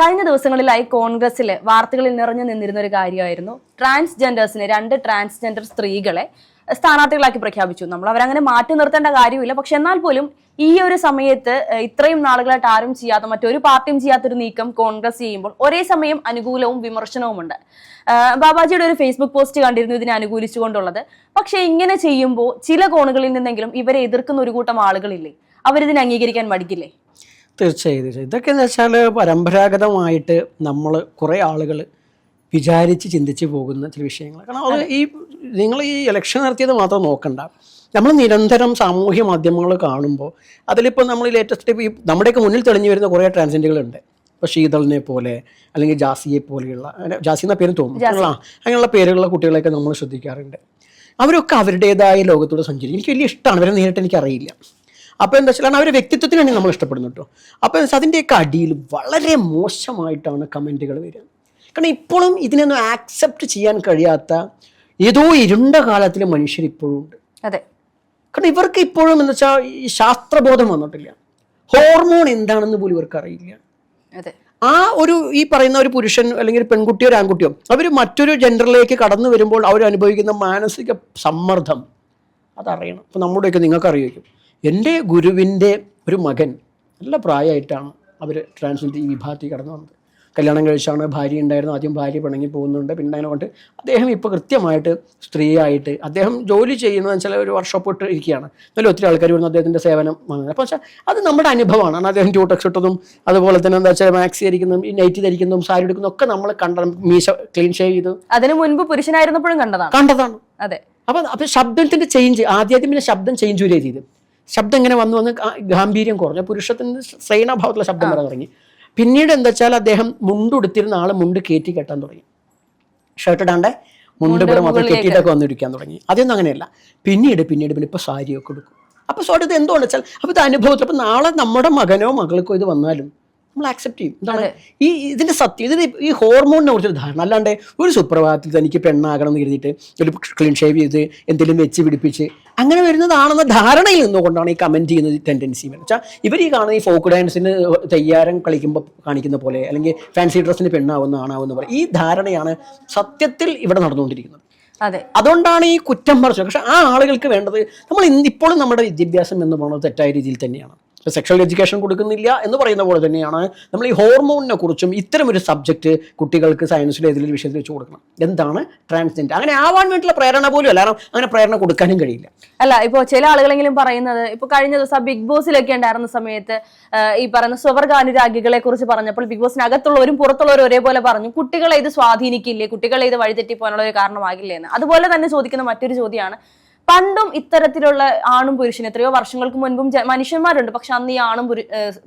കഴിഞ്ഞ ദിവസങ്ങളിലായി കോൺഗ്രസിൽ വാർത്തകളിൽ നിറഞ്ഞു നിന്നിരുന്ന ഒരു കാര്യമായിരുന്നു. ട്രാൻസ്ജെൻഡേഴ്സിനെ രണ്ട് ട്രാൻസ്ജെൻഡർ സ്ത്രീകളെ സ്ഥാനാർത്ഥികളാക്കി പ്രഖ്യാപിച്ചു. നമ്മൾ അവരങ്ങനെ മാറ്റി നിർത്തേണ്ട കാര്യമില്ല. പക്ഷെ എന്നാൽ പോലും ഈ ഒരു സമയത്ത് ഇത്രയും നാളുകളായിട്ട് ആരും ചെയ്യാത്ത മറ്റൊരു പാർട്ടിയും ചെയ്യാത്തൊരു നീക്കം കോൺഗ്രസ് ചെയ്യുമ്പോൾ ഒരേ സമയം അനുകൂലവും വിമർശനവുമുണ്ട്. ബാബാജിയുടെ ഒരു ഫേസ്ബുക്ക് പോസ്റ്റ് കണ്ടിരുന്നു ഇതിനെ അനുകൂലിച്ചുകൊണ്ടുള്ളത്. പക്ഷെ ഇങ്ങനെ ചെയ്യുമ്പോൾ ചില കോണുകളിൽ നിന്നെങ്കിലും ഇവരെ എതിർക്കുന്ന ഒരു കൂട്ടം ആളുകളില്ലേ? അവരിതിനെ അംഗീകരിക്കാൻ മടിക്കില്ലേ? തീർച്ചയായും തീർച്ചയായും. ഇതൊക്കെ എന്ന് വെച്ചാൽ പരമ്പരാഗതമായിട്ട് നമ്മൾ കുറേ ആളുകൾ വിചാരിച്ച് ചിന്തിച്ച് പോകുന്ന ചില വിഷയങ്ങൾ കാരണം അത് ഈ നിങ്ങൾ ഈ ഇലക്ഷൻ നടത്തിയത് മാത്രം നോക്കണ്ട. നമ്മൾ നിരന്തരം സാമൂഹ്യ മാധ്യമങ്ങൾ കാണുമ്പോൾ അതിലിപ്പോൾ നമ്മൾ ലേറ്റസ്റ്റ് ഈ നമ്മുടെയൊക്കെ മുന്നിൽ തെളിഞ്ഞു വരുന്ന കുറേ ട്രാൻസ്ജെൻഡുകളുണ്ട് ഇപ്പോൾ ശീതളിനെ പോലെ അല്ലെങ്കിൽ ജാസിയെ പോലെയുള്ള ജാസി എന്ന പേര് തോന്നുന്നു. അങ്ങനെയുള്ള അങ്ങനെയുള്ള പേരുള്ള കുട്ടികളെയൊക്കെ നമ്മൾ ശ്രദ്ധിക്കാറുണ്ട്. അവരൊക്കെ അവരുടേതായ ലോകത്തോട് സഞ്ചരിക്കും. എനിക്ക് വലിയ ഇഷ്ടമാണ് അവരെ നേരിട്ട് എനിക്കറിയില്ല. അപ്പോൾ എന്താ വെച്ചാൽ അവരുടെ വ്യക്തിത്വത്തിനാണ് നമ്മൾ ഇഷ്ടപ്പെടുന്നു കേട്ടോ. അപ്പോൾ അതിന്റെയൊക്കെ അടിയിൽ വളരെ മോശമായിട്ടാണ് കമന്റുകൾ വരിക. കാരണം ഇപ്പോഴും ഇതിനൊന്നും ആക്സെപ്റ്റ് ചെയ്യാൻ കഴിയാത്ത ഏതോ ഇരുണ്ട കാലത്തിലെ മനുഷ്യർ ഇപ്പോഴും ഉണ്ട്. അതെ. കാരണം ഇവർക്ക് ഇപ്പോഴും എന്താ വെച്ചാൽ ഈ ശാസ്ത്രബോധം വന്നിട്ടില്ല. ഹോർമോൺ എന്താണെന്ന് പോലും ഇവർക്ക് അറിയില്ല. അതെ. ആ ഒരു ഈ പറയുന്ന ഒരു പുരുഷൻ അല്ലെങ്കിൽ പെൺകുട്ടിയോ ഒരു ആൺകുട്ടിയോ അവർ മറ്റൊരു ജെൻഡറിലേക്ക് കടന്നു വരുമ്പോൾ അവർ അനുഭവിക്കുന്ന മാനസിക സമ്മർദ്ദം അതറിയണം. ഇപ്പം നമ്മുടെയൊക്കെ നിങ്ങൾക്ക് അറിയായിരിക്കും എന്റെ ഗുരുവിന്റെ ഒരു മകൻ നല്ല പ്രായമായിട്ടാണ് അവർ ട്രാൻസ്ജെൻഡർ ഈ വിഭാഗത്തിൽ കടന്നു വന്നത്. കല്യാണം കഴിച്ചാണ് ഭാര്യ ഉണ്ടായിരുന്നു. ആദ്യം ഭാര്യ പിണങ്ങി പോകുന്നുണ്ട്. പിന്നെ അങ്ങനെ കൊണ്ട് അദ്ദേഹം ഇപ്പോൾ കൃത്യമായിട്ട് സ്ത്രീയായിട്ട് അദ്ദേഹം ജോലി ചെയ്യുന്നത് വെച്ചാൽ ഒരു വർക്ക്ഷോപ്പ് ഇട്ട് ഇരിക്കുകയാണ്. എന്നാലും ഒത്തിരി ആൾക്കാർ വരുന്നു അദ്ദേഹത്തിന്റെ സേവനം വാങ്ങുന്നത്. അപ്പോൾ വെച്ചാൽ അത് നമ്മുടെ അനുഭവമാണ്. കാരണം അദ്ദേഹം ട്യൂട്ടക്സ് ഇട്ടതും അതുപോലെ തന്നെ എന്താ വെച്ചാൽ മാക്സി ധരിക്കുന്നതും ഈ നൈറ്റ് ധരിക്കുന്നതും സാരി എടുക്കുന്നതും ഒക്കെ നമ്മൾ കണ്ട മീശ ക്ലീൻ ഷേവ് ചെയ്തു. അതിന് മുൻപ് പുരുഷനായിരുന്നപ്പോഴും കണ്ടതാണ്. കണ്ടതാണ്. അതെ. അപ്പം അപ്പം ശബ്ദത്തിന്റെ ചേഞ്ച് ആദ്യം പിന്നെ ശബ്ദം ചേഞ്ച് വരെ ചെയ്ത് ശബ്ദം ഇങ്ങനെ വന്നു വന്ന് ഗാംഭീര്യം കുറഞ്ഞു. പുരുഷത്തിന്റെ ശ്രേണഭാവത്തിലുള്ള ശബ്ദം വരാൻ തുടങ്ങി. പിന്നീട് എന്താ വെച്ചാൽ അദ്ദേഹം മുണ്ടുടുത്തിരുന്ന ആൾ മുണ്ട് കയറ്റി കെട്ടാൻ തുടങ്ങി. ഷർട്ട് ഇടാണ്ട് മുണ്ട് ഇവിടെ മൊത്തം കെട്ടിയിട്ടൊക്കെ വന്നിരിക്കാൻ തുടങ്ങി. അതൊന്നും അങ്ങനെയല്ല. പിന്നീട് പിന്നീട് പിന്നെ ഇപ്പോൾ സാരിയൊക്കെ എടുക്കും അപ്പോൾ സോറി ഇത് എന്തുകൊണ്ട് വെച്ചാൽ അപ്പോൾ ഇത് അനുഭവത്തിൽ അപ്പോൾ നാളെ നമ്മുടെ മകനോ മകൾക്കോ ഇത് വന്നാലും നമ്മൾ ആക്സെപ്റ്റ് ചെയ്യും. എന്താണ് ഈ ഇതിന്റെ സത്യം. ഇതിന് ഈ ഹോർമോണിനെ കുറിച്ചൊരു ധാരണ. അല്ലാണ്ട് ഒരു സുപ്രഭാതത്തിൽ തനിക്ക് പെണ്ണാകണം എന്ന് കരുതിയിട്ട് ഒരു ക്ലീൻ ഷേവ് ചെയ്ത് എന്തെങ്കിലും വെച്ച് പിടിപ്പിച്ച് അങ്ങനെ വരുന്നതാണെന്ന ധാരണയിൽ നിന്നുകൊണ്ടാണ് ഈ കമന്റ് ചെയ്യുന്നത് ടെൻഡൻസി വെച്ചാൽ ഇവർ ഈ കാണുന്ന ഈ ഫോക്ക് ഡാൻസിന് തയ്യാരം കളിക്കുമ്പോൾ കാണിക്കുന്ന പോലെ അല്ലെങ്കിൽ ഫാൻസി ഡ്രസ്സിന് പെണ്ണാവുന്ന ആണാവുന്ന പോലെ ഈ ധാരണയാണ് സത്യത്തിൽ ഇവിടെ നടന്നുകൊണ്ടിരിക്കുന്നത്. അതെ. അതുകൊണ്ടാണ് ഈ കുറ്റം പറഞ്ഞത് പക്ഷെ ആ ആളുകൾക്ക് വേണ്ടത് നമ്മൾ ഇന്ന് ഇപ്പോഴും നമ്മുടെ വിദ്യാഭ്യാസം എന്ന് പറയുന്നത് തെറ്റായ രീതിയിൽ തന്നെയാണ്. സെക്ഷൽ എഡ്യൂക്കേഷൻ കൊടുക്കുന്നില്ല എന്ന് പറയുന്ന പോലെ തന്നെയാണ് നമ്മൾ ഈ ഹോർമോണിനെ കുറിച്ചും ഇത്തരം ഒരു സബ്ജക്റ്റ് കുട്ടികൾക്ക് സയൻസിലെ ഏതെങ്കിലും വിഷയത്തിൽ വെച്ച് കൊടുക്കണം. എന്താണ് ട്രാൻസ്ജെൻഡർ അങ്ങനെ ആവാൻ വേണ്ടിയുള്ള പ്രേരണ പോലും അല്ല. കാരണം അങ്ങനെ പ്രേരണ കൊടുക്കാനും കഴിയില്ല. അല്ല ഇപ്പോൾ ചില ആളുകളെങ്കിലും പറയുന്നത് ഇപ്പോൾ കഴിഞ്ഞ ദിവസം ബിഗ് ബോസിലൊക്കെ ഉണ്ടായിരുന്ന സമയത്ത് ഈ പറയുന്ന സ്വർഗാനുരാഗികളെ കുറിച്ച് പറഞ്ഞപ്പോൾ ബിഗ് ബോസിനകത്തുള്ളവരും പുറത്തുള്ളവരും ഒരേപോലെ പറഞ്ഞു കുട്ടികളെ ഇത് സ്വാധീനിക്കില്ലേ? കുട്ടികളെ ഇത് വഴിതെറ്റി പോകാനുള്ള ഒരു കാരണമാകില്ലേ? എന്ന്. അതുപോലെ തന്നെ ചോദിക്കുന്ന മറ്റൊരു ചോദ്യമാണ് പണ്ടും ഇത്തരത്തിലുള്ള ആണും പുരുഷനും എത്രയോ വർഷങ്ങൾക്ക് മുൻപും മനുഷ്യന്മാരുണ്ട്. പക്ഷെ അന്ന് ഈ ആണും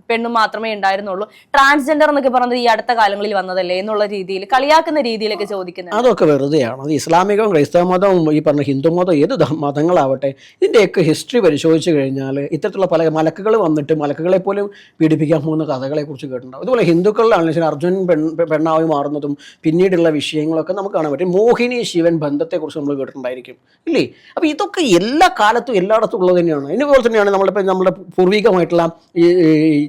പെണ്ണും മാത്രമേ ഉണ്ടായിരുന്നുള്ളൂ. ട്രാൻസ്ജെൻഡർ എന്നൊക്കെ പറയുന്നത് ഈ അടുത്ത കാലങ്ങളിൽ വന്നതല്ലേ എന്നുള്ള രീതിയിൽ കളിയാക്കുന്ന രീതിയിലൊക്കെ ചോദിക്കുന്നത് അതൊക്കെ വെറുതെയാണ്. അത് ഇസ്ലാമികവും ക്രൈസ്തവ മതവും ഈ പറഞ്ഞ ഹിന്ദു മതം ഏത് മതങ്ങളാവട്ടെ ഇതിന്റെയൊക്കെ ഹിസ്റ്ററി പരിശോധിച്ച് കഴിഞ്ഞാൽ ഇത്തരത്തിലുള്ള പല മലക്കുകൾ വന്നിട്ട് മലക്കുകളെ പോലും പീഡിപ്പിക്കാൻ പോകുന്ന കഥകളെ കുറിച്ച് കേട്ടിട്ടുണ്ടാവും അതുപോലെ ഹിന്ദുക്കളിലാണെന്ന് വെച്ചാൽ അർജുൻ പെൺ പെണ്ണായി മാറുന്നതും പിന്നീടുള്ള വിഷയങ്ങളൊക്കെ നമുക്ക് കാണാൻ പറ്റും. മോഹിനി ശിവൻ ബന്ധത്തെക്കുറിച്ച് നമ്മൾ കേട്ടിട്ടുണ്ടായിരിക്കും. ഇല്ലേ? അപ്പോൾ ഇതൊക്കെ എല്ലാ കാലത്തും എല്ലായിടത്തും ഉള്ളത് തന്നെയാണ്. ഇതുപോലെ തന്നെയാണ് നമ്മളിപ്പോൾ നമ്മുടെ പൂർവികമായിട്ടുള്ള ഈ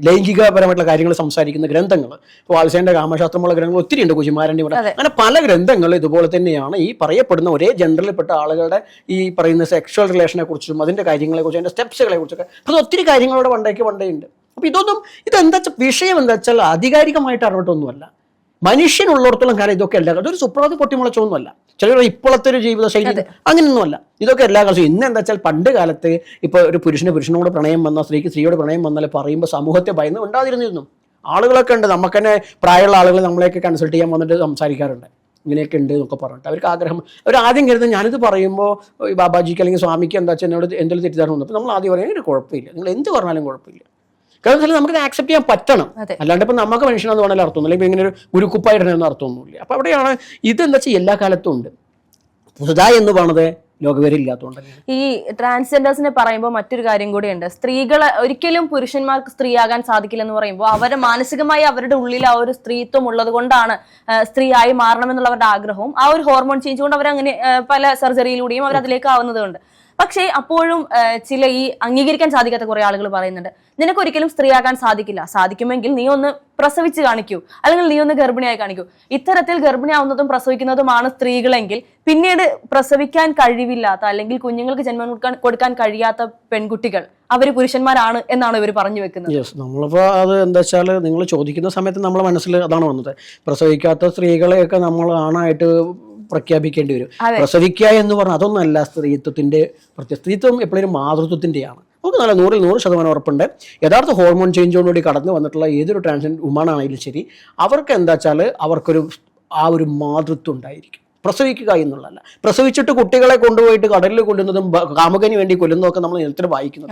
ലൈംഗികപരമായിട്ടുള്ള കാര്യങ്ങൾ സംസാരിക്കുന്ന ഗ്രന്ഥങ്ങൾ. ഇപ്പോൾ വാത്സ്യന്റെ കാമശാസ്ത്രമുള്ള ഗ്രന്ഥങ്ങൾ ഒത്തിരി ഉണ്ട് കുശിമാരന്റെ ഇവിടെ. അങ്ങനെ പല ഗ്രന്ഥങ്ങൾ ഇതുപോലെ തന്നെയാണ് ഈ പറയപ്പെടുന്ന ഒരേ ജനറലിൽപ്പെട്ട ആളുകളുടെ ഈ പറയുന്ന സെക്ഷൽ റിലേഷനെ കുറിച്ചും അതിന്റെ കാര്യങ്ങളെ കുറിച്ചും അതിന്റെ സ്റ്റെപ്സുകളെ കുറിച്ചൊക്കെ. അത് ഒത്തിരി കാര്യങ്ങളോട് പണ്ടേക്ക് പണ്ടേ ഉണ്ട് അപ്പോൾ ഇതൊന്നും ഇതെന്താ വിഷയം എന്താ വെച്ചാൽ ആധികാരികമായിട്ട് അറിഞ്ഞിട്ടൊന്നുമല്ല. മനുഷ്യനുള്ളിടത്തോളം കാലം ഇതൊക്കെ എല്ലാ കാലത്തും. ഒരു സുപ്രഭാതി പൊട്ടിമുളച്ചൊന്നുമല്ല ചിലർ ഇപ്പോഴത്തെ ഒരു ജീവിത ശൈലി അങ്ങനെയൊന്നുമല്ല. ഇതൊക്കെ എല്ലാ കാലത്തും. ഇന്ന് എന്താ വെച്ചാൽ പണ്ട് കാലത്ത് ഇപ്പോൾ ഒരു പുരുഷന് പുരുഷനോട് പ്രണയം വന്ന സ്ത്രീക്ക് സ്ത്രീയോട് പ്രണയം വന്നാൽ പറയുമ്പോൾ സമൂഹത്തെ ഭയന്ന് ഉണ്ടാതിരുന്നിരുന്നു ആളുകളൊക്കെ ഉണ്ട്. നമുക്ക് തന്നെ പ്രായമുള്ള ആളുകൾ നമ്മളെയൊക്കെ കൺസൾട്ട് ചെയ്യാൻ വന്നിട്ട് സംസാരിക്കാറുണ്ട്. ഇങ്ങനെയൊക്കെ ഉണ്ട് എന്നൊക്കെ പറഞ്ഞിട്ട് അവർക്ക് ആഗ്രഹം. അവർ ആദ്യം കരുതുന്നത് ഞാനിത് പറയുമ്പോൾ ഈ ബാബാജിക്ക് അല്ലെങ്കിൽ സ്വാമിക്ക് എന്താ വെച്ചാൽ എന്നോട് എന്തെങ്കിലും തെറ്റിദ്ധാരണ വന്നു. അപ്പോൾ നമ്മൾ ആദ്യം പറയുന്നത് ഒരു കുഴപ്പമില്ല. നിങ്ങൾ എന്ത് പറഞ്ഞാലും കുഴപ്പമില്ല. കാരണം വെച്ചാൽ നമുക്ക് ആക്സെപ്റ്റ് ചെയ്യാൻ പറ്റണം. അല്ലാണ്ട് ഇപ്പം നമുക്ക് മനുഷ്യനെന്ന് പറഞ്ഞാൽ അർത്ഥമൊന്നുമില്ല ഇപ്പം ഇങ്ങനെ ഒരു ഗുരുക്കുപ്പായിടണമെന്ന് അർത്ഥമൊന്നുമില്ല അപ്പം അവിടെയാണ് ഇതെന്താ വെച്ചാൽ എല്ലാ കാലത്തും ഉണ്ട്. പുതുതായി എന്ന് പറഞ്ഞത് ഈ ട്രാൻസ്ജെൻഡേഴ്സിനെ പറയുമ്പോൾ മറ്റൊരു കാര്യം കൂടിയുണ്ട്. സ്ത്രീകൾ ഒരിക്കലും പുരുഷന്മാർക്ക് സ്ത്രീയാകാൻ സാധിക്കില്ലെന്ന് പറയുമ്പോൾ അവരെ മാനസികമായി അവരുടെ ഉള്ളിൽ ആ ഒരു സ്ത്രീത്വം ഉള്ളത് കൊണ്ടാണ് സ്ത്രീ സ്ത്രീയായി മാറണമെന്നുള്ളവരുടെ ആഗ്രഹവും ആ ഒരു ഹോർമോൺ ചേഞ്ച് കൊണ്ട് അവർ അങ്ങനെ പല സർജറിയിലൂടെയും അവർ അതിലേക്ക് ആവുന്നതുകൊണ്ട്. പക്ഷേ അപ്പോഴും ചില ഈ അംഗീകരിക്കാൻ സാധിക്കാത്ത കുറെ ആളുകൾ പറയുന്നുണ്ട് നിനക്ക് ഒരിക്കലും സ്ത്രീയാകാൻ സാധിക്കില്ല. സാധിക്കുമെങ്കിൽ നീ ഒന്ന് പ്രസവിച്ച് കാണിക്കൂ. അല്ലെങ്കിൽ നീ ഒന്ന് ഗർഭിണിയായി കാണിക്കൂ. ഇത്തരത്തിൽ ഗർഭിണിയാവുന്നതും പ്രസവിക്കുന്നതുമാണ് സ്ത്രീകളെങ്കിൽ പിന്നീട് പ്രസവിക്കാൻ കഴിവില്ലാത്ത അല്ലെങ്കിൽ കുഞ്ഞുങ്ങൾക്ക് ജന്മം കൊടുക്കാൻ കൊടുക്കാൻ കഴിയാത്ത പെൺകുട്ടികൾ അവർ പുരുഷന്മാരാണ് എന്നാണ് ഇവർ പറഞ്ഞു വെക്കുന്നത്. യെസ് നമ്മളിപ്പോൾ അത് എന്താ വെച്ചാൽ നിങ്ങൾ ചോദിക്കുന്ന സമയത്ത് നമ്മളെ മനസ്സിൽ അതാണ് വന്നത്. പ്രസവിക്കാത്ത സ്ത്രീകളെയൊക്കെ നമ്മൾ ആണായിട്ട് പ്രഖ്യാപിക്കേണ്ടി വരും. പ്രസവിക്കുക എന്ന് പറഞ്ഞാൽ അതൊന്നല്ല സ്ത്രീത്വത്തിന്റെ പ്രത്യേക സ്ത്രീത്വം എപ്പോഴും മാതൃത്വത്തിന്റെയാണ് നമുക്ക് നല്ല നൂറിൽ നൂറ് ശതമാനം ഉറപ്പുണ്ട്. യഥാർത്ഥ ഹോർമോൺ ചേഞ്ചോടുകൂടി കടന്നു വന്നിട്ടുള്ള ഏതൊരു ട്രാൻസ്ജെൻഡർ വുമൺ ആണെങ്കിലും ശരി അവർക്ക് എന്താ വെച്ചാൽ അവർക്കൊരു ആ ഒരു മാതൃത്വം ഉണ്ടായിരിക്കും. പ്രസവിക്കുക എന്നുള്ളതല്ല. പ്രസവിച്ചിട്ട് കുട്ടികളെ കൊണ്ടുപോയിട്ട് കടലിൽ കൊല്ലുന്നതും കാമുകന് വേണ്ടി കൊല്ലുന്നതൊക്കെ നമ്മൾ നിരത്തിൽ വായിക്കുന്നത്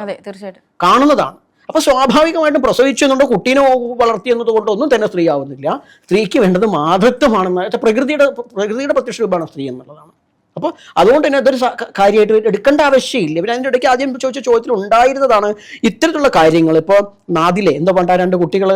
കാണുന്നതാണ്. അപ്പൊ സ്വാഭാവികമായിട്ടും പ്രസവിച്ചു എന്നുണ്ടോ കുട്ടീനെ വളർത്തി എന്നതുകൊണ്ട് ഒന്നും തന്നെ സ്ത്രീ ആവുന്നില്ല സ്ത്രീക്ക് വേണ്ടത് മാതൃത്വമാണെന്ന് പ്രകൃതിയുടെ പ്രകൃതിയുടെ പ്രത്യക്ഷ രൂപമാണ് സ്ത്രീ എന്നുള്ളതാണ്. അപ്പോൾ അതുകൊണ്ട് തന്നെ അതൊരു കാര്യമായിട്ട് എടുക്കേണ്ട ആവശ്യമില്ല. ഇവർ അതിന്റെ ഇടയ്ക്ക് ആദ്യം ചോദിച്ച ചോദ്യത്തിൽ ഉണ്ടായിരുന്നതാണ് ഇത്തരത്തിലുള്ള കാര്യങ്ങൾ. ഇപ്പോൾ നാദിലെ എന്തോ പണ്ടാ രണ്ട് കുട്ടികൾ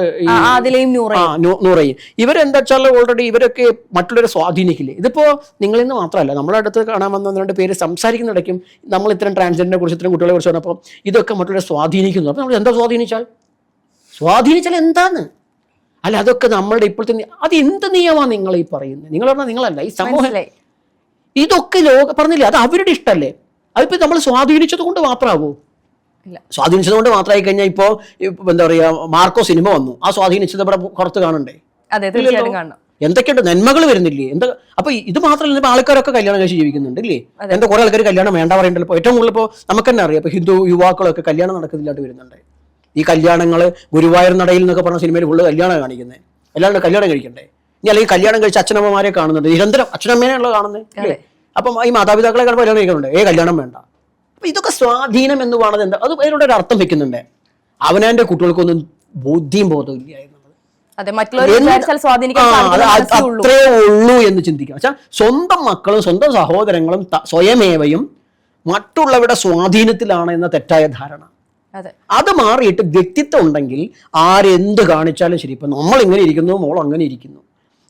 നൂറയും. ഇവരെന്താ വെച്ചാൽ ഓൾറെഡി ഇവരൊക്കെ മറ്റുള്ളവരെ സ്വാധീനിക്കില്ലേ? ഇതിപ്പോ നിങ്ങളിൽ നിന്ന് മാത്രമല്ല നമ്മളെ അടുത്ത് കാണാൻ വന്ന രണ്ട് പേര് സംസാരിക്കുന്നിടയ്ക്കും നമ്മൾ ഇത്തരം ട്രാൻസ്ജെൻഡറിനെ കുറിച്ച് ഇത്തരം കുട്ടികളെ കുറിച്ച് പറഞ്ഞപ്പോൾ ഇതൊക്കെ മറ്റുള്ളവരെ സ്വാധീനിക്കുന്നു. അപ്പോൾ നമ്മൾ എന്താ സ്വാധീനിച്ചാൽ? സ്വാധീനിച്ചാൽ എന്താണ് അല്ല അതൊക്കെ നമ്മളുടെ ഇപ്പോഴത്തെ അത് എന്ത് നിയമമാണ് നിങ്ങൾ ഈ പറയുന്നത്? നിങ്ങൾ പറഞ്ഞാൽ നിങ്ങളല്ല. ഈ സമൂഹം ഇതൊക്കെ ലോക പറഞ്ഞില്ലേ അത് അവരുടെ ഇഷ്ടമല്ലേ അതിപ്പോ നമ്മൾ സ്വാധീനിച്ചത് കൊണ്ട് മാത്രമാകൂ സ്വാധീനിച്ചത് കൊണ്ട് മാത്രമായി കഴിഞ്ഞാൽ ഇപ്പോ എന്താ പറയുക മാർക്കോ സിനിമ വന്നു. ആ സ്വാധീനിച്ചത് ഇവിടെ പുറത്ത് കാണണ്ടേ? എന്തൊക്കെയുണ്ട്? നന്മകൾ വരുന്നില്ലേ? എന്താ അപ്പൊ ഇത് മാത്രമല്ല ഇപ്പൊ ആൾക്കാരൊക്കെ കല്യാണം കഴിച്ച് ജീവിക്കുന്നുണ്ട് ഇല്ലേ? എന്താ കുറെ ആൾക്കാർ കല്യാണം വേണ്ട പറയണ്ടല്ലോ. ഇപ്പൊ ഏറ്റവും കൂടുതൽ ഇപ്പോൾ നമുക്ക് തന്നെ അറിയാം. ഇപ്പൊ ഹിന്ദു യുവാക്കളൊക്കെ കല്യാണം നടക്കുന്നില്ലാണ്ട് വരുന്നുണ്ട്. ഈ കല്യാണങ്ങൾ ഗുരുവായൂർ നടയിൽ എന്നൊക്കെ പറഞ്ഞ സിനിമയിൽ ഫുള്ള് കല്യാണം കാണിക്കുന്നത് എല്ലാവരും കല്യാണം കഴിക്കണ്ടേ? ഇനി അല്ലെങ്കിൽ കല്യാണം കഴിച്ച അച്ഛനമ്മമാരെ കാണുന്നുണ്ട്. നിരന്തരം അച്ഛനമ്മേനെയുള്ള കാണുന്നത് അപ്പം ഈ മാതാപിതാക്കളെ കാണുമ്പോൾ കല്യാണം കഴിക്കുന്നുണ്ട് ഏ കല്യാണം വേണ്ട. അപ്പൊ ഇതൊക്കെ സ്വാധീനം എന്ന് പറയുന്നത് എന്താ? അത് അതിനോട് ഒരു അർത്ഥം വെക്കുന്നുണ്ട്. അവനവന്റെ കുട്ടികൾക്കൊന്നും ബുദ്ധിയും ബോധവും അത്രേ ഉള്ളൂ എന്ന് ചിന്തിക്കുക. വെച്ചാൽ സ്വന്തം മക്കളും സ്വന്തം സഹോദരങ്ങളും സ്വയമേവയും മറ്റുള്ളവരുടെ സ്വാധീനത്തിലാണ് എന്ന തെറ്റായ ധാരണ. അതെ. അത് മാറിയിട്ട് വ്യക്തിത്വം ഉണ്ടെങ്കിൽ ആരെന്ത് കാണിച്ചാലും ശരി. ഇപ്പൊ നമ്മൾ ഇങ്ങനെ ഇരിക്കുന്നു മോൾ അങ്ങനെ ഇരിക്കുന്നു.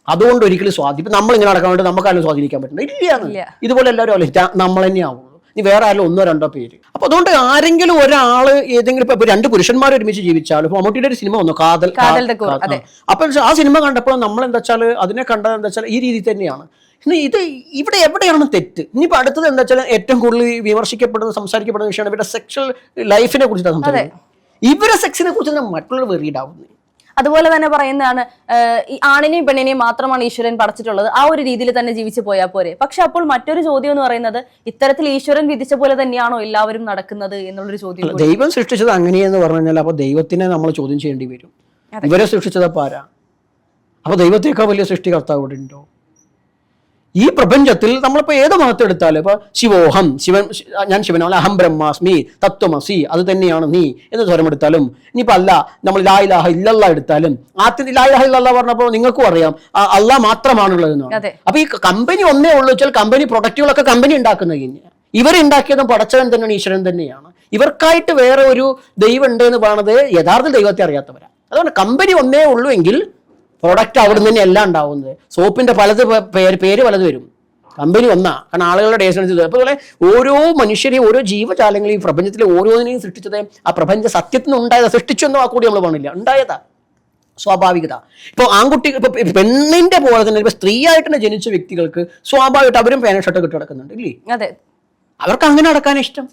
അതുകൊണ്ട് ഒരിക്കലും സ്വാധീനം ഇപ്പൊ നമ്മൾ ഇങ്ങനെ നടക്കാൻ വേണ്ടി നമുക്കാരും സ്വാധീനിക്കാൻ പറ്റില്ല. ഇല്ല. ഇതുപോലെ എല്ലാവരും അല്ല നമ്മൾ തന്നെ ആവുള്ളൂ ഇനി വേറെ ആരും ഒന്നോ രണ്ടോ പേര്. അപ്പൊ അതുകൊണ്ട് ആരെങ്കിലും ഒരാൾ ഏതെങ്കിലും ഇപ്പൊ രണ്ട് പുരുഷന്മാർ ഒരുമിച്ച് ജീവിച്ചാൽ ഇപ്പൊ മമ്മൂട്ടിയുടെ ഒരു സിനിമ വന്നു കാതൽ. അപ്പൊ ആ സിനിമ കണ്ടപ്പോൾ നമ്മൾ എന്താ വെച്ചാൽ അതിനെ കണ്ടത് എന്താ വെച്ചാൽ ഈ രീതി തന്നെയാണ്. ഇനി ഇത് ഇവിടെ എവിടെയാണ് തെറ്റ്? ഇനിയിപ്പോ അടുത്തത് എന്താ വെച്ചാൽ ഏറ്റവും കൂടുതൽ വിമർശിക്കപ്പെടുന്ന സംസാരിക്കപ്പെടുന്ന വിഷയമാണ് ഇവരുടെ സെക്ഷൽ ലൈഫിനെ കുറിച്ചിട്ടാണ് സംസാരിക്കുന്നത്. ഇവരെ സെക്സിനെ കുറിച്ച് മറ്റുള്ളവർ വെറിയിടാവുന്നത് അതുപോലെ തന്നെ പറയുന്നതാണ് ഈ ആണിനെയും പെണ്ണിനെയും മാത്രമാണ് ഈശ്വരൻ പഠിച്ചിട്ടുള്ളത് ആ ഒരു രീതിയിൽ തന്നെ ജീവിച്ചു പോയാൽ പോരെ. പക്ഷെ അപ്പോൾ മറ്റൊരു ചോദ്യം എന്ന് പറയുന്നത് ഇത്തരത്തിൽ ഈശ്വരൻ വിധിച്ച പോലെ തന്നെയാണോ എല്ലാവരും നടക്കുന്നത് എന്നുള്ളൊരു ചോദ്യം ദൈവം സൃഷ്ടിച്ചത് അങ്ങനെയെന്ന് പറഞ്ഞു കഴിഞ്ഞാൽ അപ്പൊ ദൈവത്തിനെ നമ്മൾ ചോദ്യം ചെയ്യേണ്ടി വരും. ഇവരെ സൃഷ്ടിച്ചത് അപ്പൊ ആരാ? അപ്പൊ ദൈവത്തേക്കാൾ വലിയ സൃഷ്ടികർത്താവ് ഇവിടെ ഉണ്ടോ? ഈ പ്രപഞ്ചത്തിൽ നമ്മളിപ്പോൾ ഏത് മതത്തെ എടുത്താലും ഇപ്പൊ ശിവോഹം ശിവൻ ഞാൻ ശിവനാണ് അഹം ബ്രഹ്മാസ്മി തത്വമസി അത് തന്നെയാണ് നീ എന്ന് സ്വരം എടുത്താലും. ഇനിയിപ്പോൾ അല്ല നമ്മൾ ലായിലാഹ ഇല്ലല്ല എടുത്താലും ആദ്യം ലായിലാഹ ഇല്ലല്ല പറഞ്ഞപ്പോൾ നിങ്ങൾക്കും അറിയാം അല്ല മാത്രമാണുള്ളതെന്ന് അപ്പോൾ അപ്പൊ ഈ കമ്പനി ഒന്നേ ഉള്ളൂ വെച്ചാൽ കമ്പനി പ്രൊഡക്റ്റുകളൊക്കെ കമ്പനി ഉണ്ടാക്കുന്നത് തന്നെയാണ് ഇവരുണ്ടാക്കിയതും പടച്ചവൻ തന്നെയാണ് ഈശ്വരൻ തന്നെയാണ്. ഇവർക്കായിട്ട് വേറെ ഒരു ദൈവം ഉണ്ട് എന്ന് പറയുന്നത് യഥാർത്ഥ ദൈവത്തെ അറിയാത്തവരാണ് അതുകൊണ്ട് കമ്പനി ഒന്നേ ഉള്ളൂ എങ്കിൽ പ്രൊഡക്റ്റ് അവിടെ നിന്ന് എല്ലാം ഉണ്ടാവുന്നത്. സോപ്പിന്റെ പലത് പേര് പേര് പലത് വരും. കമ്പനി ഒന്നാ. കാരണം ആളുകളുടെ ടേസ്റ്റ് അനുസരിച്ച്. അതുപോലെ ഓരോ മനുഷ്യരെയും ഓരോ ജീവജാലങ്ങളെയും പ്രപഞ്ചത്തിലെ ഓരോന്നിനെയും സൃഷ്ടിച്ചത് ആ പ്രപഞ്ച സത്യത്തിന് ഉണ്ടായത് സൃഷ്ടിച്ചൊന്നും ആ കൂടി നമ്മൾ പറഞ്ഞില്ല. ഉണ്ടായതാ. സ്വാഭാവികത. ഇപ്പോൾ ആൺകുട്ടി ഇപ്പൊ പെണ്ണിന്റെ പോലെ തന്നെ ഇപ്പൊ സ്ത്രീയായിട്ട് തന്നെ ജനിച്ച വ്യക്തികൾക്ക് സ്വാഭാവികമായിട്ട് അവരും പേന ഷർട്ട് കിട്ടി നടക്കുന്നുണ്ട് ഇല്ലേ? അതെ. അവർക്ക് അങ്ങനെ നടക്കാൻ ഇഷ്ടം.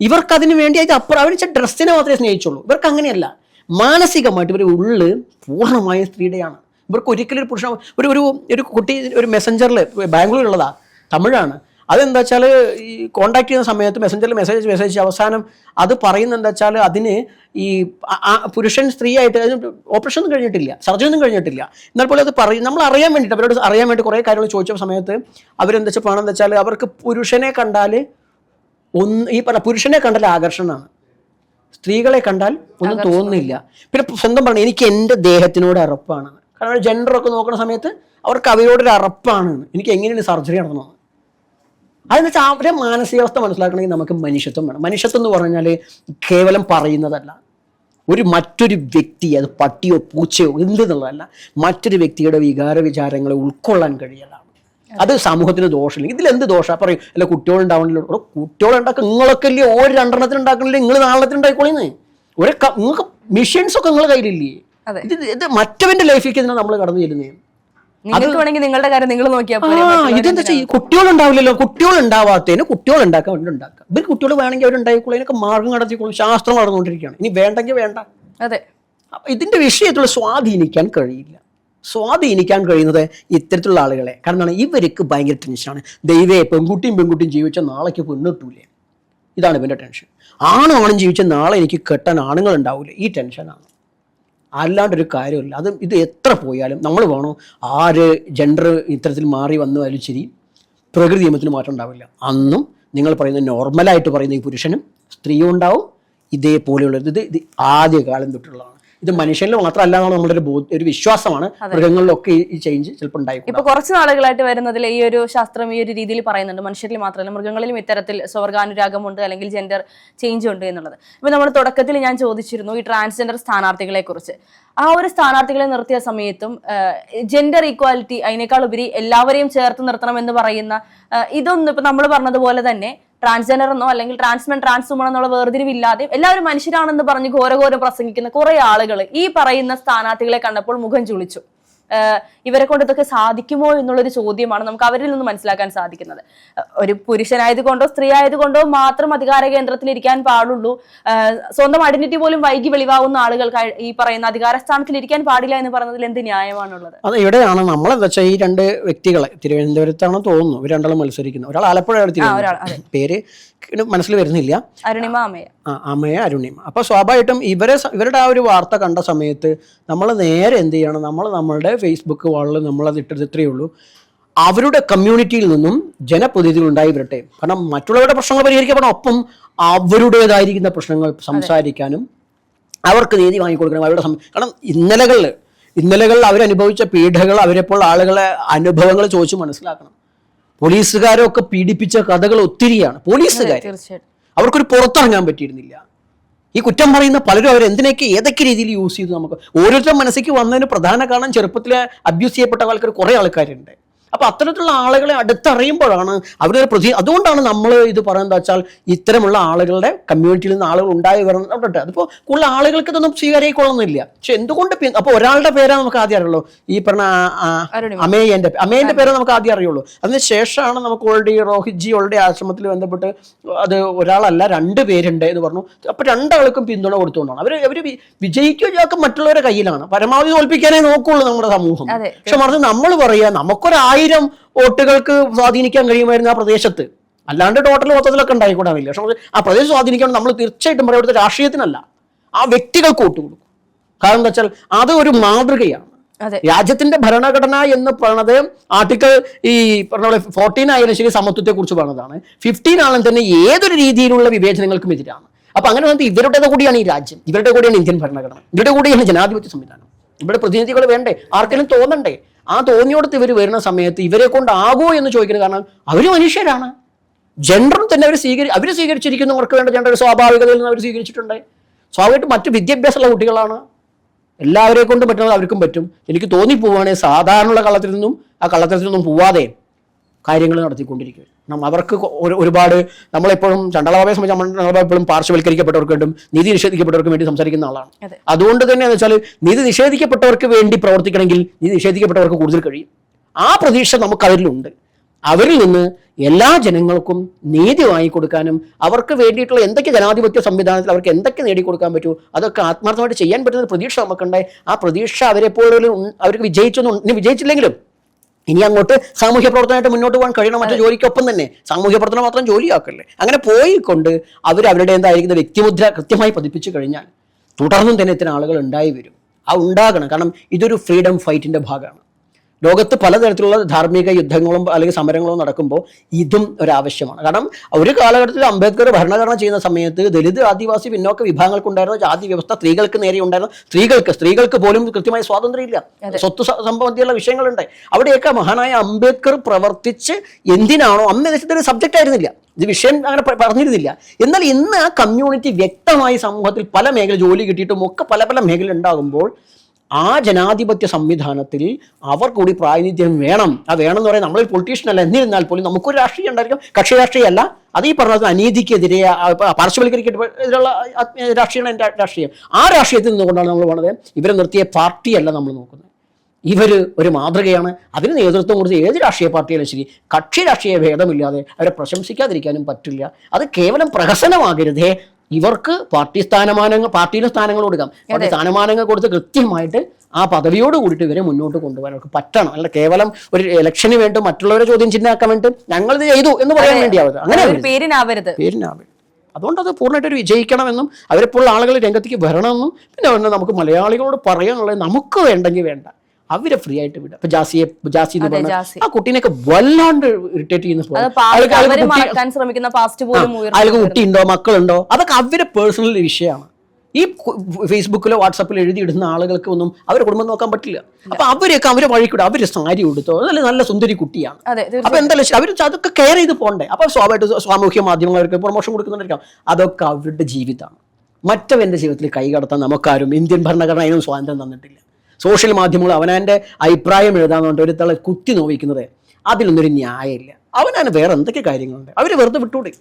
ഇവർക്ക് അതിന് വേണ്ടി അത് അപ്പുറം അവർ ഡ്രസ്സിനെ മാത്രമേ സ്നേഹിച്ചുള്ളൂ. ഇവർക്ക് അങ്ങനെയല്ല. മാനസികമായിട്ട് ഇവർ ഉള്ള് പൂർണമായും സ്ത്രീയുടെയാണ്. ഇവർക്ക് ഒരിക്കലും ഒരു പുരുഷ ഒരു ഒരു ഒരു കുട്ടി ഒരു മെസ്സഞ്ചറിൽ ബാംഗ്ലൂരിലുള്ളതാ തമിഴാണ്. അതെന്താ വെച്ചാൽ ഈ കോണ്ടാക്ട് ചെയ്യുന്ന സമയത്ത് മെസ്സഞ്ചറിൽ മെസ്സേജ് മെസ്സേജ് അവസാനം അത് പറയുന്നത് എന്താ വെച്ചാൽ അതിന് ഈ പുരുഷൻ സ്ത്രീ ആയിട്ട് ഓപ്പറേഷൻ ഒന്നും കഴിഞ്ഞിട്ടില്ല സർജറി ഒന്നും കഴിഞ്ഞിട്ടില്ല. എന്നാൽ പോലും അത് പറയും നമ്മൾ അറിയാൻ വേണ്ടിയിട്ട് അവരോട് അറിയാൻ വേണ്ടി കുറേ കാര്യങ്ങൾ ചോദിച്ച സമയത്ത് അവരെന്താ വെച്ചാൽ പണം എന്താ വെച്ചാൽ അവർക്ക് പുരുഷനെ കണ്ടാൽ ഒന്ന് ഈ പറഞ്ഞ പുരുഷനെ കണ്ടാൽ ആകർഷണമാണ്. സ്ത്രീകളെ കണ്ടാൽ ഒന്നും തോന്നുന്നില്ല. പിന്നെ സ്വന്തം പറഞ്ഞു എനിക്ക് എന്റെ ദേഹത്തിനോട് അറപ്പാണ്. കാരണം ജെൻഡറൊക്കെ നോക്കുന്ന സമയത്ത് അവർക്ക് അവരോടൊരു അറപ്പാണ്. എനിക്ക് എങ്ങനെയാണ് സർജറി നടന്നത് അതെന്ന് വെച്ചാൽ അവരുടെ മാനസികാവസ്ഥ മനസ്സിലാക്കണമെങ്കിൽ നമുക്ക് മനുഷ്യത്വം വേണം. മനുഷ്യത്വം എന്ന് പറഞ്ഞാൽ കേവലം പറയുന്നതല്ല. ഒരു മറ്റൊരു വ്യക്തി അത് പട്ടിയോ പൂച്ചയോ എന്തെന്നുള്ളതല്ല. മറ്റൊരു വ്യക്തിയുടെ വികാര വിചാരങ്ങളെ ഉൾക്കൊള്ളാൻ കഴിയലാണ്. അത് സമൂഹത്തിന് ദോഷമില്ല. ഇതിൽ എന്ത് ദോഷം? പറയും. അല്ല കുട്ടികൾ ഉണ്ടാക്കുക നിങ്ങളൊക്കെ ഇല്ലേ ഒരു രണ്ടെണ്ണത്തിന് ഉണ്ടാക്കണില്ലേ നിങ്ങൾ നാളത്തിന് ഉണ്ടായിക്കോളിന്ന് ഒരു നിങ്ങൾക്ക് മെഷീൻസ് ഒക്കെ നിങ്ങളുടെ കയ്യിലില്ലേ. ഇത് ഇത് മറ്റവന്റെ ലൈഫിലേക്ക് ഇതിനാണ് നമ്മൾ കടന്നു ചെല്ലുന്നത് നിങ്ങൾക്ക് വേണമെങ്കിൽ നിങ്ങളുടെ കാര്യം നിങ്ങൾ നോക്കിയാൽ ആ ഇതെന്താ ചെയ്യും? കുട്ടികൾ ഉണ്ടാവില്ലല്ലോ കുട്ടികൾ ഉണ്ടാവാത്തതിന് കുട്ടികൾ ഉണ്ടാക്കാൻ വേണ്ടി ഉണ്ടാക്കുക. ഇവർ കുട്ടികൾ വേണമെങ്കിൽ അവരുണ്ടായിക്കോളും അതിനൊക്കെ മാർഗം കടത്തിക്കോളും ശാസ്ത്രം നടന്നുകൊണ്ടിരിക്കുകയാണ് ഇനി വേണ്ടെങ്കിൽ വേണ്ട. അതെ. അപ്പൊ ഇതിന്റെ വിഷയത്തിൽ സ്വാധീനിക്കാൻ കഴിയില്ല. സ്വാധീനിക്കാൻ കഴിയുന്നത് ഇത്തരത്തിലുള്ള ആളുകളെ. കാരണം ഇവർക്ക് ഭയങ്കര ടെൻഷനാണ് ദൈവേ പെൺകുട്ടിയും പെൺകുട്ടിയും ജീവിച്ച നാളേക്ക് പെണ്ണിട്ടൂലേ ഇതാണ് ഇവന്റെ ടെൻഷൻ ആണും ആണും ജീവിച്ച നാളെ എനിക്ക് കെട്ടാൻ ആണുങ്ങൾ ഉണ്ടാവില്ല ഈ ടെൻഷനാണ് അല്ലാണ്ടൊരു കാര്യമില്ല. അത് ഇത് എത്ര പോയാലും നമ്മൾ വേണോ ആര് ജെൻഡർ ഇത്തരത്തിൽ മാറി വന്നാലും ശരി പ്രകൃതി നിയമത്തിന് മാറ്റം ഉണ്ടാവില്ല. അന്നും നിങ്ങൾ പറയുന്ന നോർമലായിട്ട് പറയുന്ന ഈ പുരുഷനും സ്ത്രീയും ഉണ്ടാവും. ഇതേപോലെയുള്ളത് ഇത് ആദ്യ കാലം തൊട്ടുള്ളതാണ്. ഇത് മനുഷ്യനിൽ മാത്രമല്ല എന്നാണ് നമ്മുടെ ഒരു ഒരു വിശ്വാസമാണ് മൃഗങ്ങളിലൊക്കെ ഈ- ചേഞ്ച് ചിലപ്പോൾ ഉണ്ടായി ഇപ്പൊ കുറച്ച് നാളുകളായിട്ട് വരുന്നതിൽ ഈ ഒരു ശാസ്ത്രം ഈ ഒരു രീതിയിൽ പറയുന്നുണ്ട്. മനുഷ്യരിൽ മാത്രമല്ല മൃഗങ്ങളിലും ഇത്തരത്തിൽ സ്വർഗാനുരാഗമുണ്ട് അല്ലെങ്കിൽ ജെൻഡർ ചേഞ്ച് ഉണ്ട് എന്നുള്ളത്. ഇപ്പൊ നമ്മൾ തുടക്കത്തിൽ ഞാൻ ചോദിച്ചിരുന്നു ഈ ട്രാൻസ്ജെൻഡർ സ്ഥാനാർത്ഥികളെ കുറിച്ച് ആ ഒരു സ്ഥാനാർത്ഥികളെ നിർത്തിയ സമയത്തും ജെൻഡർ ഈക്വാലിറ്റി അതിനേക്കാൾ ഉപരി എല്ലാവരെയും ചേർത്ത് നിർത്തണം എന്ന് പറയുന്ന ഇതൊന്നും ഇപ്പൊ നമ്മൾ പറഞ്ഞതുപോലെ തന്നെ ട്രാൻസ്ജെൻഡർ എന്നോ അല്ലെങ്കിൽ ട്രാൻസ്മെൻ ട്രാൻസ് വുമൺ എന്നുള്ള വേർതിരിവില്ലാതെ എല്ലാവരും മനുഷ്യരാണെന്ന് പറഞ്ഞ് ഘോരഘോരം പ്രസംഗിക്കുന്ന കുറെ ആളുകൾ ഈ പറയുന്ന സ്ഥാനാർത്ഥികളെ കണ്ടപ്പോൾ മുഖം ചുളിച്ചു. ഇവരെ കൊണ്ട് ഇതൊക്കെ സാധിക്കുമോ എന്നുള്ളൊരു ചോദ്യമാണ് നമുക്ക് അവരിൽ നിന്ന് മനസ്സിലാക്കാൻ സാധിക്കുന്നത്. ഒരു പുരുഷനായതുകൊണ്ടോ സ്ത്രീ ആയതുകൊണ്ടോ മാത്രം അധികാര കേന്ദ്രത്തിൽ ഇരിക്കാൻ പാടുള്ളൂ. സ്വന്തം ഐഡന്റിറ്റി പോലും വൈകി വെളിവാകുന്ന ആളുകൾ ഈ പറയുന്ന അധികാര സ്ഥാനത്തിൽ ഇരിക്കാൻ പാടില്ല എന്ന് പറഞ്ഞതിൽ എന്ത് ന്യായമാണുള്ളത്? അത് ഇവിടെയാണ് നമ്മളെന്താ വെച്ചാൽ ഈ രണ്ട് വ്യക്തികളെ തിരുവനന്തപുരത്താണ് തോന്നുന്നു ഇവർ രണ്ടാളും മത്സരിക്കുന്നത് ഒരാൾ ആലപ്പുഴ പേര് മനസ്സിൽ വരുന്നില്ല. അരുണിമ അമ്മയ. ആ അമ്മയെ അരുണിമ. അപ്പൊ സ്വാഭാവികമായിട്ടും ഇവരെ ഇവരുടെ ആ ഒരു വാർത്ത കണ്ട സമയത്ത് നമ്മൾ നേരെ എന്ത് ചെയ്യണം? നമ്മൾ നമ്മളുടെ ഫേസ്ബുക്ക് വാളിൽ നമ്മളത് ഇട്ടത് ഇത്രയേ ഉള്ളൂ. അവരുടെ കമ്മ്യൂണിറ്റിയിൽ നിന്നും ജനപ്രതിനിധികൾ ഉണ്ടായി വരട്ടെ. കാരണം മറ്റുള്ളവരുടെ പ്രശ്നങ്ങൾ പരിഹരിക്കപ്പെടണം ഒപ്പം അവരുടേതായിരിക്കുന്ന പ്രശ്നങ്ങൾ സംസാരിക്കാനും അവർക്ക് നീതി വാങ്ങിക്കൊടുക്കണം അവരുടെ കാരണം ഇന്നലകളിൽ ഇന്നലകളിൽ അവരനുഭവിച്ച പീഡകൾ അവരെപ്പോൾ ആളുകളെ അനുഭവങ്ങൾ ചോദിച്ച് മനസ്സിലാക്കണം. പോലീസുകാരൊക്കെ പീഡിപ്പിച്ച കഥകൾ ഒത്തിരിയാണ്. പോലീസുകാർ അവർക്കൊരു പുറത്തിറങ്ങാൻ പറ്റിയിരുന്നില്ല. ഈ കുറ്റം പറയുന്ന പലരും അവർ എന്തിനൊക്കെ ഏതൊക്കെ രീതിയിൽ യൂസ് ചെയ്തു നമുക്ക്? ഓരോരുത്തരും മനസ്സിലേക്ക് വന്നതിന് പ്രധാന കാരണം ചെറുപ്പത്തിൽ അബ്യൂസ് ചെയ്യപ്പെട്ട ആൾക്കാർ കുറേ ആൾക്കാരുണ്ട്. അപ്പൊ അത്തരത്തിലുള്ള ആളുകളെ അടുത്തറിയുമ്പോഴാണ് അവരൊരു പ്രതി അതുകൊണ്ടാണ് നമ്മൾ ഇത് പറയുന്നത് വെച്ചാൽ ഇത്തരമുള്ള ആളുകളുടെ കമ്മ്യൂണിറ്റിയിൽ നിന്ന് ആളുകൾ ഉണ്ടായി വരണം അതിപ്പോൾ കൂടുതൽ ആളുകൾക്ക് ഇതൊന്നും സ്വീകരിക്കൊള്ളുന്നില്ല പക്ഷെ എന്തുകൊണ്ട് അപ്പോൾ ഒരാളുടെ പേരാണ് നമുക്ക് ആദ്യം അറിയുള്ളൂ. ഈ പറഞ്ഞ. അമേയന്റെ അമേയന്റെ പേരെ നമുക്ക് ആദ്യം അറിയുള്ളൂ. അതിന് ശേഷമാണ് നമുക്ക് ഓൾറെഡി റോഹിത്ജി ഓൾറെഡി ആശ്രമത്തിൽ ബന്ധപ്പെട്ട് അത് ഒരാളല്ല രണ്ട് പേരുണ്ട് എന്ന് പറഞ്ഞു. അപ്പൊ രണ്ടാൾക്കും പിന്തുണ കൊടുത്തുകൊണ്ടാണ്. അവർ അവർ വിജയിക്കുകയൊക്കെ മറ്റുള്ളവരുടെ കയ്യിലാണ്. പരമാവധി തോൽപ്പിക്കാനേ നോക്കുള്ളൂ നമ്മുടെ സമൂഹം. പക്ഷെ മറിച്ച് നമ്മൾ പറയാ നമുക്കൊരായിരം വോട്ടുകൾക്ക് സ്വാധീനിക്കാൻ കഴിയുമായിരുന്നു ആ പ്രദേശത്ത്. അല്ലാണ്ട് ടോട്ടൽ മൊത്തത്തിലൊക്കെ ഉണ്ടായിക്കൂടാവില്ല പക്ഷെ ആ പ്രദേശം സ്വാധീനിക്കാൻ നമ്മൾ തീർച്ചയായിട്ടും പറയും അവിടുത്തെ രാഷ്ട്രീയത്തിനല്ല. ആ വ്യക്തികൾക്ക് വോട്ട് കൊടുക്കും. കാരണം എന്താ വെച്ചാൽ അത് ഒരു മാതൃകയാണ്. രാജ്യത്തിന്റെ ഭരണഘടന എന്ന് പറയണത് ആർട്ടിക്കിൾ ഈ പറഞ്ഞ പോലെ ഫോർട്ടീൻ ആയാലും ശരി സമത്വത്തെ കുറിച്ച് പറഞ്ഞതാണ്. ഫിഫ്റ്റീൻ ആണെങ്കിൽ തന്നെ ഏതൊരു രീതിയിലുള്ള വിവേചനങ്ങൾക്കും എതിരാണ്. അപ്പൊ അങ്ങനെ വന്നിട്ട് ഇവരുടെ കൂടിയാണ് ഈ രാജ്യം. ഇവരുടെ കൂടിയാണ് ഇന്ത്യൻ ഭരണഘടന. ഇവരുടെ കൂടിയാണ് ജനാധിപത്യ സംവിധാനം. ഇവിടെ പ്രതിനിധികൾ വേണ്ടേ? ആർക്കെങ്കിലും തോന്നണ്ടേ? ആ തോന്നിയോടത്ത് ഇവർ വരുന്ന സമയത്ത് ഇവരെ കൊണ്ടാകുമോ എന്ന് ചോദിക്കുന്നത് കാരണം അവർ മനുഷ്യരാണ്. ജെൻഡറും തന്നെ അവർ സ്വീകരി അവർ സ്വീകരിച്ചിരിക്കുന്നു അവർക്ക് വേണ്ട ജെൻഡർ സ്വാഭാവികതയിൽ നിന്ന് അവർ സ്വീകരിച്ചിട്ടുണ്ട്. സ്വാഭാവികമായിട്ട് മറ്റ് വിദ്യാഭ്യാസമുള്ള കുട്ടികളാണ്. എല്ലാവരെ കൊണ്ടും പറ്റുന്നത് അവർക്കും പറ്റും. എനിക്ക് തോന്നിപ്പോവുകയാണെങ്കിൽ സാധാരണ കള്ളത്തിൽ നിന്നും ആ കള്ളത്തരത്തിൽ നിന്നും പോവാതെ. കാര്യങ്ങൾ നടത്തിക്കൊണ്ടിരിക്കും കാരണം അവർക്ക് ഒരുപാട് നമ്മളെപ്പോഴും ചണ്ടളബാബയെ സംബന്ധിച്ച് നമ്മൾ എപ്പോഴും പാർശ്വവൽക്കരിക്കപ്പെട്ടവർക്ക് വേണ്ടും നീതി നിഷേധിക്കപ്പെട്ടവർക്ക് വേണ്ടി സംസാരിക്കുന്ന ആളാണ്. അതുകൊണ്ട് തന്നെ എന്ന് വെച്ചാൽ നീതി നിഷേധിക്കപ്പെട്ടവർക്ക് വേണ്ടി പ്രവർത്തിക്കണമെങ്കിൽ നീതി നിഷേധിക്കപ്പെട്ടവർക്ക് കൂടുതൽ കഴിയും. ആ പ്രതീക്ഷ നമുക്ക് അവരിലുണ്ട് അവരിൽ നിന്ന് എല്ലാ ജനങ്ങൾക്കും നീതി വാങ്ങിക്കൊടുക്കാനും അവർക്ക് വേണ്ടിയിട്ടുള്ള എന്തൊക്കെ ജനാധിപത്യ സംവിധാനത്തിൽ അവർക്ക് എന്തൊക്കെ നേടിക്കൊടുക്കാൻ പറ്റുമോ അതൊക്കെ ആത്മാർത്ഥമായിട്ട് ചെയ്യാൻ പറ്റുന്ന പ്രതീക്ഷ നമുക്കുണ്ടായി. ആ പ്രതീക്ഷ അവരെപ്പോഴും അവർക്ക് വിജയിച്ചൊന്നും ഇനി വിജയിച്ചില്ലെങ്കിലും ഇനി അങ്ങോട്ട് സാമൂഹ്യ പ്രവർത്തനമായിട്ട് മുന്നോട്ട് പോകാൻ കഴിയണം മറ്റു ജോലിക്കൊപ്പം തന്നെ സാമൂഹ്യ പ്രവർത്തനം മാത്രം ജോലിയാക്കല്ലേ അങ്ങനെ പോയിക്കൊണ്ട് അവർ അവരുടെ എന്തായിരിക്കുന്ന വ്യക്തിമുദ്ര കൃത്യമായി പതിപ്പിച്ചു കഴിഞ്ഞാൽ തുടർന്നും തന്നെ ഇത്തരം ആളുകൾ ഉണ്ടായി വരും. ആ ഉണ്ടാകണം. കാരണം ഇതൊരു ഫ്രീഡം ഫൈറ്റിന്റെ ഭാഗമാണ്. ലോകത്ത് പലതരത്തിലുള്ള ധാർമ്മിക യുദ്ധങ്ങളും അല്ലെങ്കിൽ സമരങ്ങളും നടക്കുമ്പോൾ ഇതും ഒരാവശ്യമാണ് കാരണം ഒരു കാലഘട്ടത്തിൽ അംബേദ്കർ ഭരണഘടന ചെയ്യുന്ന സമയത്ത് ദലിത് ആദിവാസി പിന്നോക്ക വിഭാഗങ്ങൾക്കുണ്ടായിരുന്ന ജാതി വ്യവസ്ഥ സ്ത്രീകൾക്ക് നേരെ ഉണ്ടായിരുന്ന സ്ത്രീകൾക്ക് സ്ത്രീകൾക്ക് പോലും കൃത്യമായ സ്വാതന്ത്ര്യമില്ല. സ്വത്ത് സംബന്ധിയുള്ള വിഷയങ്ങളുണ്ട്. അവിടെയൊക്കെ മഹാനായ അംബേദ്കർ പ്രവർത്തിച്ച് എന്തിനാണോ അന്ന് ദേശത്തിന് സബ്ജക്റ്റ് ആയിരുന്നില്ല. ഇത് വിഷയം അങ്ങനെ പറഞ്ഞിരുന്നില്ല. എന്നാൽ ഇന്ന് ആ കമ്മ്യൂണിറ്റി വ്യക്തമായി സമൂഹത്തിൽ പല മേഖല ജോലി കിട്ടിയിട്ടും ഒക്കെ പല പല മേഖല ഉണ്ടാകുമ്പോൾ ആ ജനാധിപത്യ സംവിധാനത്തിൽ അവർ കൂടി പ്രാതിനിധ്യം വേണം. അത് വേണം എന്ന് പറയാൻ നമ്മൾ പൊളിറ്റീഷ്യൻ അല്ല. എന്നിരുന്നാൽ പോലും നമുക്കൊരു രാഷ്ട്രീയം ഉണ്ടായിരിക്കും. കക്ഷി രാഷ്ട്രീയമല്ല. അത് ഈ പറഞ്ഞത് അനീതിക്കെതിരെ പാർശ്വവൽക്കരിക്കുള്ള രാഷ്ട്രീയമാണ് രാഷ്ട്രീയം. ആ രാഷ്ട്രീയത്തിൽ നിന്നുകൊണ്ടാണ് നമ്മൾ പോണത് ഇവരെ നിർത്തിയ പാർട്ടിയല്ല നമ്മൾ നോക്കുന്നത്. ഇവർ ഒരു മാതൃകയാണ്. അതിന് നേതൃത്വം കൊടുത്ത് ഏത് രാഷ്ട്രീയ പാർട്ടിയാലും ശരി കക്ഷി രാഷ്ട്രീയ ഭേദമില്ലാതെ അവരെ പ്രശംസിക്കാതിരിക്കാനും പറ്റില്ല. അത് കേവലം പ്രഹസനമാകരുതേ ഇവർക്ക് പാർട്ടി സ്ഥാനമാനങ്ങൾ പാർട്ടിയിലെ സ്ഥാനങ്ങൾ കൊടുക്കാം. പാർട്ടി സ്ഥാനമാനങ്ങൾ കൊടുത്ത് കൃത്യമായിട്ട് ആ പദവിയോട് കൂടിയിട്ട് ഇവരെ മുന്നോട്ട് കൊണ്ടുപോകാൻ അവർക്ക് പറ്റണം. അല്ല കേവലം ഒരു ഇലക്ഷന് വേണ്ടി മറ്റുള്ളവരെ ചോദ്യം ചിഹ്നമാക്കാൻ വേണ്ടി ഞങ്ങൾ ഇത് ചെയ്തു എന്ന് പറയാൻ വേണ്ടിയാവരുത് അങ്ങനെ പേരിനാവരുത്. പേരിനാവരുത്. അതുകൊണ്ട് അത് പൂർണമായിട്ട് ഒരു വിജയിക്കണമെന്നും അവരെപ്പോഴുള്ള ആളുകൾ രംഗത്തേക്ക് വരണമെന്നും പിന്നെ നമുക്ക് മലയാളികളോട് പറയാനുള്ളത് നമുക്ക് വേണ്ടെങ്കിൽ വേണ്ട. അവരെ ഫ്രീ ആയിട്ട് വിടാം. അപ്പൊ ജാസിയെ ജാസി എന്ന് പറഞ്ഞാൽ. ആ കുട്ടീനെയൊക്കെ വല്ലാണ്ട് ഇറിറ്റേറ്റ് ചെയ്യുന്ന ശ്രമിക്കുന്ന അയാൾക്ക് കുട്ടിയുണ്ടോ മക്കളുണ്ടോ? അതൊക്കെ അവരെ പേഴ്സണൽ വിഷയമാണ്. ഈ ഫേസ്ബുക്കിലോ വാട്സാപ്പിലോ എഴുതിയിടുന്ന ആളുകൾക്ക് ഒന്നും അവരെ കുടുംബം നോക്കാൻ പറ്റില്ല. അപ്പൊ അവരെയൊക്കെ അവരെ വഴി വഴിക്കൂടെ അവർ സാരി കൊടുത്തോ അതല്ല നല്ല സുന്ദരി കുട്ടിയാണ്. അപ്പൊ എന്തായാലും അവർ അതൊക്കെ കെയർ ചെയ്ത് പോണ്ടേ അപ്പൊ സ്വാഭാവികമായിട്ട് സാമൂഹ്യ മാധ്യമങ്ങൾക്ക് പ്രൊമോഷൻ കൊടുക്കുന്നുണ്ടായിരിക്കാം അതൊക്കെ അവരുടെ ജീവിതമാണ്. മറ്റവന്റെ ജീവിതത്തിൽ കൈ കടത്താൻ നമുക്കാരും ഇന്ത്യൻ ഭരണഘടന അതിനും സ്വാതന്ത്ര്യം തന്നിട്ടില്ല. സോഷ്യൽ മാധ്യമങ്ങൾ അവനവന്റെ അഭിപ്രായം എഴുതാന്നുകൊണ്ട് ഒരു തളെ കുത്തി നോവിക്കുന്നത്. അതിലൊന്നൊരു ന്യായമില്ല. അവനാണ് വേറെ എന്തൊക്കെ കാര്യങ്ങളുണ്ട്? അവർ വെറുതെ വിട്ടൂടെ.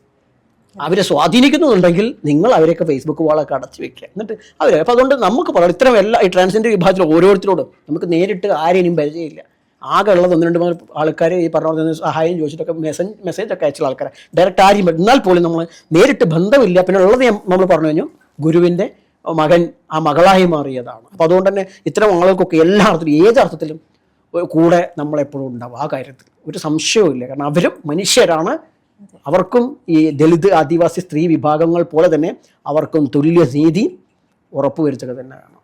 അവരെ സ്വാധീനിക്കുന്നുണ്ടെങ്കിൽ നിങ്ങൾ അവരെയൊക്കെ ഫേസ്ബുക്ക് വാളൊക്കെ അടച്ചു വെക്കുക. എന്നിട്ട് അവർ അപ്പോൾ അതുകൊണ്ട് നമുക്ക് പറയാം ഇത്രയും എല്ലാ ഈ ട്രാൻസ്ജെൻഡർ വിഭാഗത്തിൽ ഓരോരുത്തരോടും നമുക്ക് നേരിട്ട് ആരെയും പരിചയമില്ല. ആകെ ഉള്ളത് ഒന്ന് രണ്ട് മൂന്ന് ആൾക്കാർ ഈ പറഞ്ഞ സഹായം ചോദിച്ചിട്ടൊക്കെ മെസ്സേജ് മെസ്സേജ് ഒക്കെ അയച്ചുള്ള ആൾക്കാരെ. ഡയറക്റ്റ് ആരും. എന്നാൽ പോലും നമ്മൾ നേരിട്ട് ബന്ധമില്ല. പിന്നെ ഉള്ളത് നമ്മൾ പറഞ്ഞു കഴിഞ്ഞു ഗുരുവിന്റെ മകൻ ആ മകളായി മാറിയതാണ്. അപ്പോൾ അതുകൊണ്ട് തന്നെ ഇത്തരം ആളുകൾക്കൊക്കെ എല്ലാ അർത്ഥത്തിലും ഏത് അർത്ഥത്തിലും കൂടെ നമ്മളെപ്പോഴും ഉണ്ടാവും. ആ കാര്യത്തിൽ ഒരു സംശയവും ഇല്ല. കാരണം അവരും മനുഷ്യരാണ്. അവർക്കും ഈ ദളിത് ആദിവാസി സ്ത്രീ വിഭാഗങ്ങൾ പോലെ തന്നെ അവർക്കും തുല്യ നീതി ഉറപ്പുവരുത്തുക തന്നെ വേണം